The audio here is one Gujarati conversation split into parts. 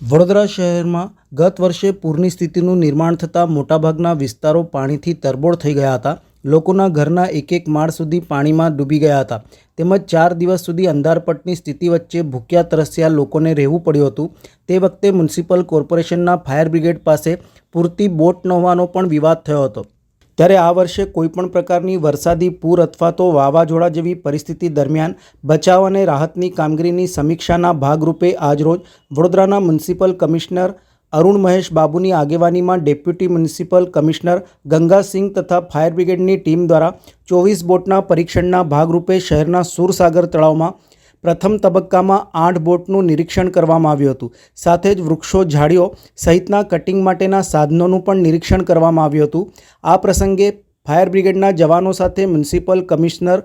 વડોદરા શહેરમાં ગત વર્ષે પૂરની સ્થિતિનું નિર્માણ થતાં મોટાભાગના વિસ્તારો પાણીથી તરબોળ થઈ ગયા હતા. લોકોના ઘરના એક એક માળ સુધી પાણીમાં ડૂબી ગયા હતા. તેમજ ચાર દિવસ સુધી અંધારપટની સ્થિતિ વચ્ચે ભૂખ્યા તરસ્યા લોકોને રહેવું પડ્યું હતું. તે વખતે મ્યુનિસિપલ કોર્પોરેશનના ફાયર બ્રિગેડ પાસે પૂરતી બોટ ન હોવાનો પણ વિવાદ થયો હતો. ત્યારે આ વર્ષે કોઈપણ પ્રકારની વરસાદી પૂર અથવા તો વાવાઝોડા જેવી પરિસ્થિતિ દરમિયાન બચાવ અને રાહતની કામગીરીની સમીક્ષાના ભાગરૂપે આજરોજ વડોદરાના મ્યુનિસિપલ કમિશનર અરુણ મહેશ બાબુની આગેવાનીમાં ડેપ્યુટી મ્યુનિસિપલ કમિશનર ગંગાસિંહ તથા ફાયર બ્રિગેડની ટીમ દ્વારા ચોવીસ બોટના પરીક્ષણના ભાગરૂપે શહેરના સુરસાગર તળાવમાં પ્રથમ તબક્કામાં આઠ બોટનું નિરીક્ષણ કરવામાં આવ્યું હતું. સાથે જ વૃક્ષો, ઝાડીઓ સહિતના કટિંગ માટેના સાધનોનું પણ નિરીક્ષણ કરવામાં આવ્યું હતું. આ પ્રસંગે ફાયર બ્રિગેડના જવાનો સાથે મ્યુનિસિપલ કમિશનર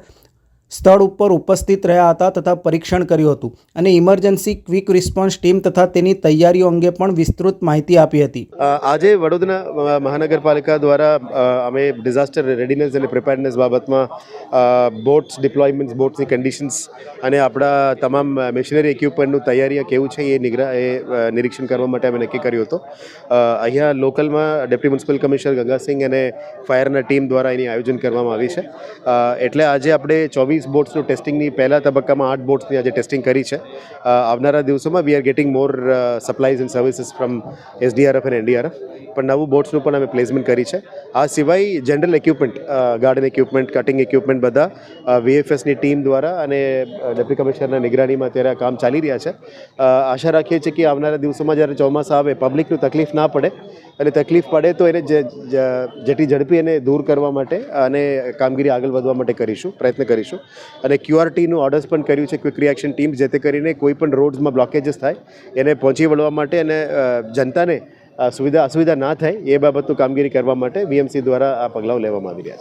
સ્થળ ઉપર ઉપસ્થિત રહ્યા હતા તથા પરીક્ષણ કર્યું હતું અને ઇમરજન્સી ક્વિક રિસ્પોન્સ ટીમ તથા તેની તૈયારીઓ અંગે પણ વિસ્તૃત માહિતી આપી હતી. આજે વડોદરા મહાનગરપાલિકા દ્વારા અમે ડિઝાસ્ટર રેડીનેસ અને પ્રિપેરનેસ બાબતમાં બોટ્સ ડિપ્લોયમેન્ટ્સ બોટ્સની કન્ડિશન્સ અને આપણા તમામ મશીનરી ઇક્વિપમેન્ટનું તૈયારી કેવું છે એ નિગ્રા એ નિરીક્ષણ કરવા માટે અમે નક્કી કર્યું હતું. અહીંયા લોકલમાં ડેપ્યુટી મ્યુનિસિપલ કમિશનર ગંગાસિંહ અને ફાયરના ટીમ દ્વારા એની આયોજન કરવામાં આવી છે. એટલે આજે આપણે ચોવીસ બોટ્સનું ટેસ્ટિંગની પહેલા તબક્કામાં આઠ બોટ્સની આજે ટેસ્ટિંગ કરી છે. આવનારા દિવસોમાં we are getting more supplies and services from SDRF and NDRF પણ નવું બોટ્સનું પણ અમે પ્લેસમેન્ટ કરી છે. આ સિવાય general equipment garden equipment cutting equipment બધા વીએફએસની ટીમ દ્વારા અને ડેપ્યુટી કમિશનરના નિગરાનીમાં અત્યારે આ કામ ચાલી રહ્યા છે. આશા રાખીએ છીએ કે આવનારા દિવસોમાં જ્યારે ચોમાસા આવે પબ્લિકનું તકલીફ ના પડે. અને તકલીફ પડે તો એને જેટલી ઝડપી એને દૂર કરવા માટે અને કામગીરી આગળ વધવા માટે કરીશું, પ્રયત્ન કરીશું. અને ક્યુઆરટીનું ઓર્ડર્સ પણ કર્યું છે ક્વિક રિએક્શન ટીમ જેથી કરીને કોઈ પણ રોડ્સમાં બ્લોકેજીસ થાય, એને પહોંચી વળવા માટે અને જનતાને સુવિધા અસુવિધા ના થાય, એ બાબતનું કામગીરી કરવા માટે વીએમસી દ્વારા આ પગલાઓ લેવામાં આવી રહ્યા છે.